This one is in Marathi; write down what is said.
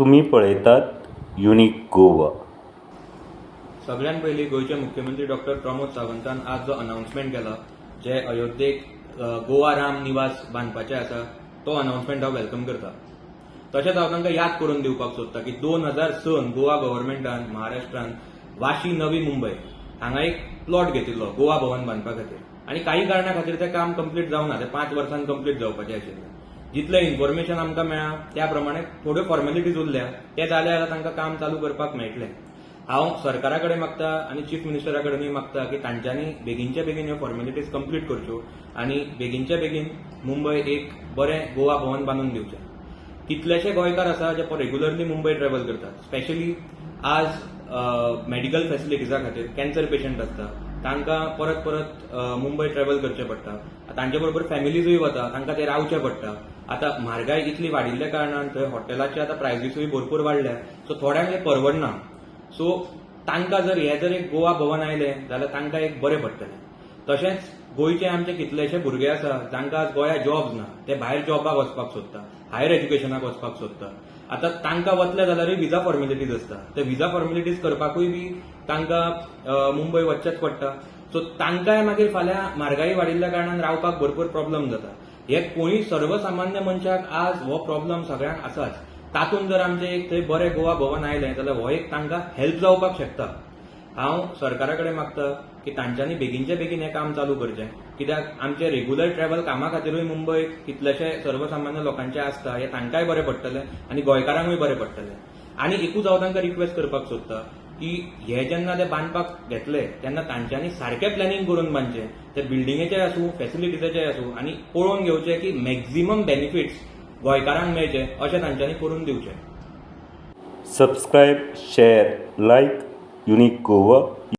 तुम्ही पळयतात युनिक गोवा. सगळ्यांत पयलीं गोंयचे मुख्यमंत्री डॉक्टर प्रमोद सावंतान आज जो अनाउन्समेंट केला जे अयोध्येक गोवा राम निवास बांदपाचे आसा तो अनाउन्समेंट हांव वेलकम करता. तशेंच हांव तांकां याद करून दिवपाक सोदता की दोन हजार सन गोवा गव्हर्मेंटान महाराष्ट्रान वाशी नवी मुंबय हांगा एक प्लॉट घेतिल्लो गोवा भवन बांदपा खातीर. आनी काही कारणां खातीर तें काम कंप्लीट जावना तें पांच वर्सांनी कंप्लीट जावपाचें आशिल्लें. जितलें इन्फॉर्मेशन आमकां मेळ्ळां त्या प्रमाणे थोड्यो फॉर्मेलिटीज उरल्या ते जाले जाल्यार तांकां काम चालू करपाक मेळटलें. हांव सरकारा कडेन मागता आनी चीफ मिनिस्टरा कडेनूय मागता की तांच्यांनी बेगीनच्या बेगीन ह्यो फॉर्मेलिटीज कंप्लीट करच्यो आनी बेगीनच्या बेगीन मुंबय एक बरें गोवा भवन बांदून दिवचें. कितलेशे गोंयकार आसा जे रेग्युलरली मुंबय ट्रॅव्हल करतात. स्पेशली आज मेडिकल फॅसिलिटीजा खातीर कॅन्सर पेशंट आसता तांकां परत परत मुंबय ट्रॅव्हल करचें पडटा. तांचे बरोबर फॅमिलीजूय वता तांकां ते रावचें पडटा. आतां म्हारगाय इतली वाडिल्ल्या कारणान थंय हॉटेलाचे आतां प्रायसीसूय भरपूर वाडल्या सो थोड्यांक हें परवडना. सो तांकां जर हे जर एक गोवा भवन आयलें जाल्यार तांकां एक बरें पडटलें. तशेंच गोंयचे आमचे कितलेशे भुरगे आसा जांकां आज गोंया जॉब्स ना ते भायर जॉबाक वचपाक सोदता हायर एज्युकेशनाक वचपाक सोदता. आतां तांकां वतले जाल्यारूय विजा फॉर्मेलिटीज आसता. ते विजा फॉर्मेलिटीज करपाकूय बी तांकां मुंबय वचचेच पडटा. सो तांकांय मागीर फाल्यां म्हारगाई वाडिल्ल्या कारणान रावपाक भरपूर प्रॉब्लेम जाता. हे कोणी सर्वसामान्य मनशाक आज हो प्रॉब्लेम सगळ्यांक आसाच. तातूंत जर आमचें एक थंय बरें गोवा भवन आयलें जाल्यार हो एक तांकां हेल्प जावपाक शकता. हांव सरकारा कडेन मागता की तांच्यांनी बेगीनचे बेगीन हें काम चालू करचें. कित्याक आमचे रेग्युलर ट्रॅव्हल कामा खातीरूय मुंबय कितलेशे सर्वसामान्य लोकांचे आसता हें तांकांय बरें पडटलें आनी गोंयकारांकूय बरें पडटलें. आनी एकूच हांव तांकां रिक्वेस्ट करपाक सोदता की हे जेन्ना ते बांदपाक घेतले तेन्ना तांच्यांनी सारकें प्लॅनिंग करून बांदचें. ते बिल्डिंगेचे आसूं फॅसिलिटीजेचे आसूं आनी पळोवन घेवचें की मॅक्झिमम बेनिफिट्स गोंयकारांक मेळचे अशें तांच्यांनी करून दिवचें. Subscribe share like unique Goa